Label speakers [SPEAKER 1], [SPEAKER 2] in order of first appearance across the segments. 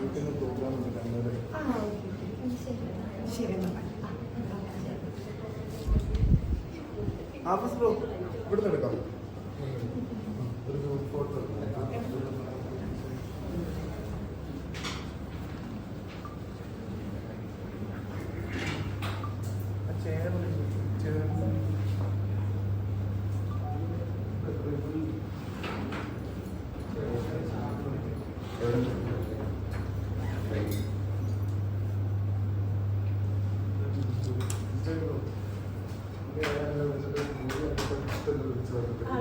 [SPEAKER 1] വീട്ടിൽ പ്രോഗ്രാം ഉണ്ട്
[SPEAKER 2] കണ്ണൂർ ശരി
[SPEAKER 1] ആഫീസ് ബ്രോ ഇവിടുന്ന് എടുക്കാം.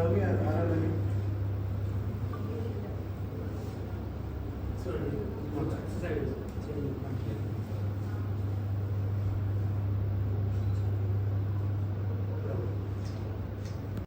[SPEAKER 1] 嗯是